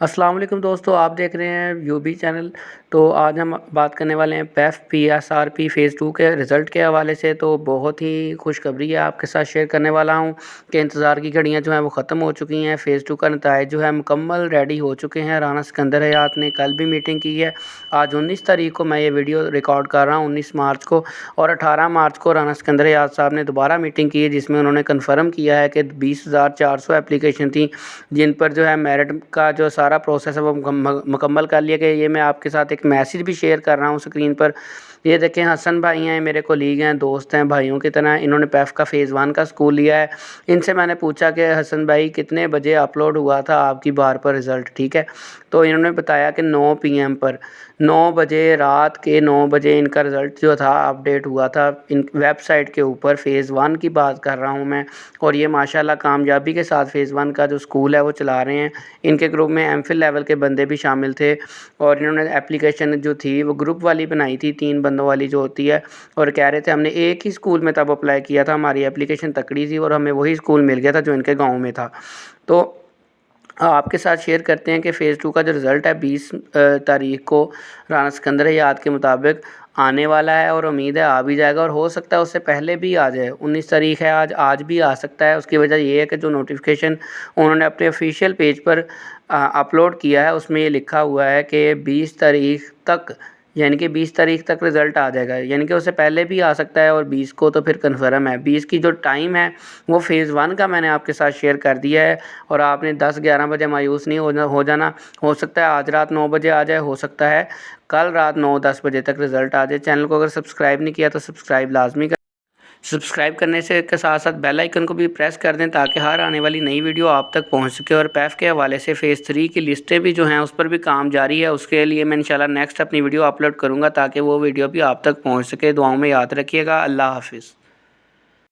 السلام علیکم دوستو، آپ دیکھ رہے ہیں یو بی چینل۔ تو آج ہم بات کرنے والے ہیں پیف P S R P phase two کے رزلٹ کے حوالے سے۔ تو بہت ہی خوشخبری ہے، آپ کے ساتھ شیئر کرنے والا ہوں کہ انتظار کی گھڑیاں جو ہیں وہ ختم ہو چکی ہیں۔ فیز ٹو کا نتائج جو ہے مکمل ریڈی ہو چکے ہیں۔ رانا سکندر حیات نے کل بھی میٹنگ کی ہے۔ آج انیس تاریخ کو میں یہ ویڈیو ریکارڈ کر رہا ہوں، انیس مارچ کو۔ اور اٹھارہ مارچ کو رانا سکندر حیات صاحب نے دوبارہ میٹنگ کی ہے، جس میں انہوں نے کنفرم کیا ہے کہ بیس ہزار چار سو اپلیکیشن تھیں، جن پر جو ہے میرٹ کا جو سارا پروسیس ہے وہ مکمل کر لیا گیا یہ میں آپ کے ساتھ ایک میسیج بھی شیئر کر رہا ہوں اسکرین پر۔ یہ دیکھیں حسن بھائی ہیں، میرے کولیگ ہیں، دوست ہیں، بھائیوں کی طرح۔ انہوں نے پیف کا فیز ون کا اسکول لیا ہے۔ ان سے میں نے پوچھا کہ حسن بھائی کتنے بجے اپلوڈ ہوا تھا آپ کی بار پر رزلٹ ٹھیک ہے۔ تو انہوں نے بتایا کہ نو پی ایم پر۔ نو بجے رات کے نو بجے ان کا رزلٹ جو تھا اپڈیٹ ہوا تھا۔ ان ویب سائٹ کے اوپر فیز ون کی بات کر رہا ہوں میں۔ اور یہ ماشاء اللہ کامیابی کے ساتھ فیز ون کا جو اسکول ہے وہ چلا رہے ہیں۔ ان کے گروپ میں ایم فل لیول کے بندے بھی شامل تھے اور انہوں نے اپلیکیشن جو تھی وہ گروپ والی بنائی تھی، تین بندوں والی جو ہوتی ہے۔ اور کہہ رہے تھے ہم نے ایک ہی اسکول میں تب اپلائی کیا تھا، ہماری اپلیکیشن تکڑی تھی اور ہمیں وہی اسکول مل گیا تھا جو ان کے گاؤں میں تھا۔ تو آپ کے ساتھ شیئر کرتے ہیں کہ فیز ٹو کا جو رزلٹ ہے بیس تاریخ کو رانا سکندر یاد کے مطابق آنے والا ہے اور امید ہے آ بھی جائے گا اور ہو سکتا ہے اس سے پہلے بھی آ جائے۔ انیس تاریخ ہے، آج آج بھی آ سکتا ہے۔ اس کی وجہ یہ ہے کہ جو نوٹیفیکیشن انہوں نے اپنے آفیشیل پیج پر اپلوڈ کیا ہے، اس میں یہ لکھا ہوا ہے کہ بیس تاریخ تک یعنی کہ بیس تاریخ تک رزلٹ آ جائے گا۔ یعنی کہ اس سے پہلے بھی آ سکتا ہے اور بیس کو تو پھر کنفرم ہے۔ بیس کی جو ٹائم ہے وہ فیز ون کا میں نے آپ کے ساتھ شیئر کر دیا ہے اور آپ نے دس گیارہ بجے مایوس نہیں ہو جانا۔ ہو سکتا ہے آج رات نو بجے آ جائے، ہو سکتا ہے کل رات نو دس بجے تک رزلٹ آ جائے۔ چینل کو اگر سبسکرائب نہیں کیا تو سبسکرائب لازمی کر سبسکرائب کرنے سے کے ساتھ ساتھ بیل آئیکن کو بھی پریس کر دیں تاکہ ہر آنے والی نئی ویڈیو آپ تک پہنچ سکے اور پیف کے حوالے سے فیز تھری کی لسٹیں بھی جو ہیں اس پر بھی کام جاری ہے۔ اس کے لیے میں انشاءاللہ نیکسٹ اپنی ویڈیو اپلوڈ کروں گا تاکہ وہ ویڈیو بھی آپ تک پہنچ سکے۔ دعاؤں میں یاد رکھیے گا۔ اللہ حافظ۔